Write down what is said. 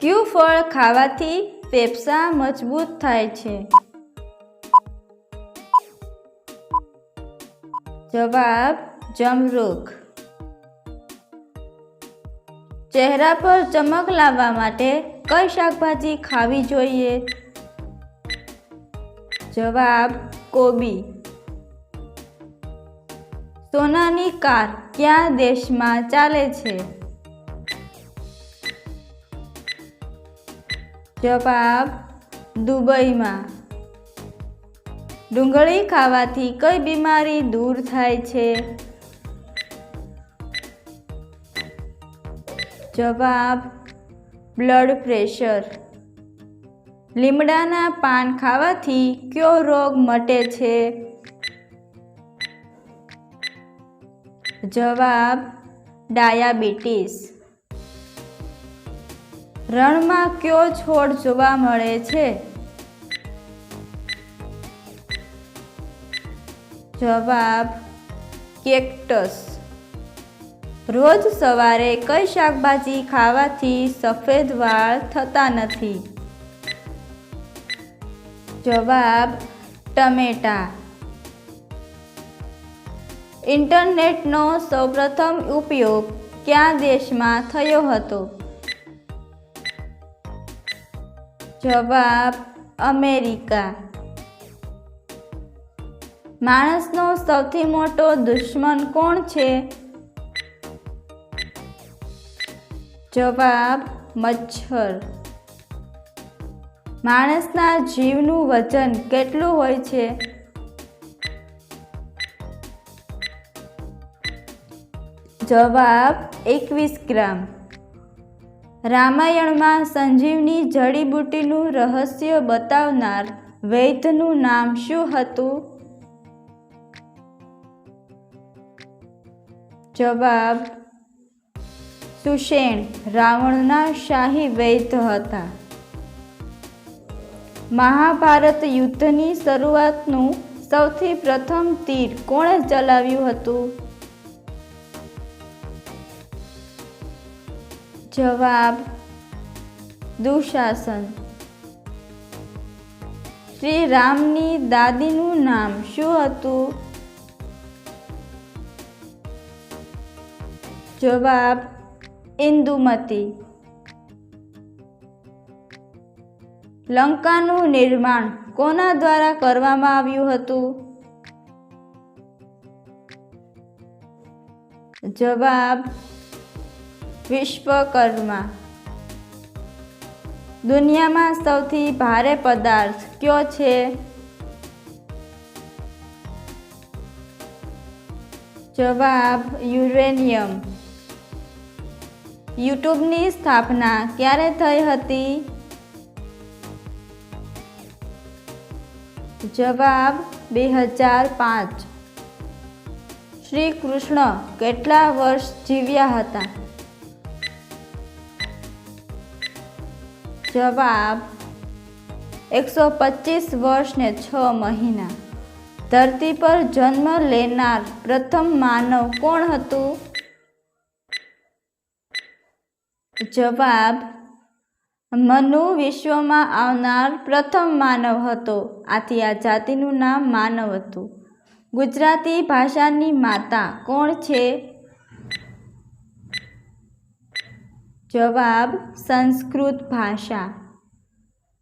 કયું ફળ ખાવાથી ફેફસા મજબૂત થાય છે? જવાબ, જમરૂખ. ચહેરા પર ચમક લાવવા માટે કઈ શાકભાજી ખાવી જોઈએ? જવાબ, કોબી. સોનાની કાર ક્યાં દેશમાં ચાલે છે? જવાબ દુબઈમાં. ડુંગળી ખાવાથી કઈ બીમારી દૂર થાય છે? જવાબ બ્લડ પ્રેશર. લીમડાના પાન ખાવાથી કયો રોગ મટે છે? જવાબ ડાયાબિટીસ. રણમાં કયો છોડ જોવા મળે છે? જવાબ, કેક્ટસ. રોજ સવારે કઈ શાકભાજી ખાવાથી સફેદ વાળ થતા નથી? જવાબ, ટમેટા. ઇન્ટરનેટનો સૌપ્રથમ ઉપયોગ કયા દેશમાં થયો હતો? જવાબ અમેરિકા. માણસનો સૌથી મોટો દુશ્મન કોણ છે? જવાબ મચ્છર. માણસના જીવનું વજન કેટલું હોય છે? જવાબ એકવીસ ગ્રામ. રામાયણમાં સંજીવની જડીબુટીનું રહસ્ય બતાવનાર વૈદ્યનું નામ શું હતું? જવાબ સુષેણ રાવણના શાહી વૈદ્ય હતા. મહાભારત યુદ્ધની શરૂઆતનું સૌથી પ્રથમ તીર કોણે ચલાવ્યું હતું? જવાબ દુશાસન. શ્રી રામની દાદીનું નામ શું હતું? જવાબ ઇન્દુમતી. લંકાનું નિર્માણ કોના દ્વારા કરવામાં આવ્યું હતું? જવાબ વિશ્વકર્મા. દુનિયામાં સૌથી ભારે પદાર્થ કયો છે? જવાબ, યુરેનિયમ. યુટ્યુબની સ્થાપના ક્યારે થઈ હતી? જવાબ, બે હજાર પાંચ. શ્રી કૃષ્ણ કેટલા વર્ષ જીવ્યા હતા? જવાબ એકસો પચીસ વર્ષ ને છ મહિના. ધરતી પર જન્મ લેનાર પ્રથમ માનવ કોણ હતું? જવાબ મનુ વિશ્વમાં આવનાર પ્રથમ માનવ હતો. આથી આ જાતિનું નામ માનવ હતું. ગુજરાતી ભાષાની માતા કોણ છે? જવાબ સંસ્કૃત ભાષા.